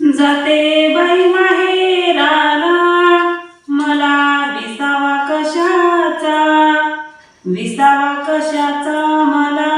जाते बाई माहेराला मला विसावा कशाचा? विसावा कशाचा? मला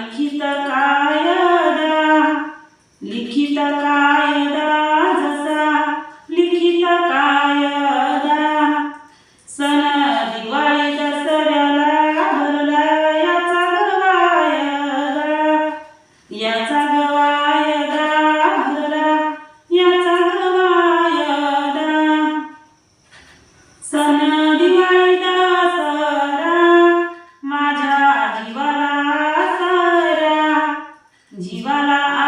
लिखित कायदा लिखित कायदा जसा लिखित कायदा. सण दिवाळी दसऱ्याला भरला याचा गवायदा याचा गवायदा भरला याचा गवायदा. सण दिवाळी বালা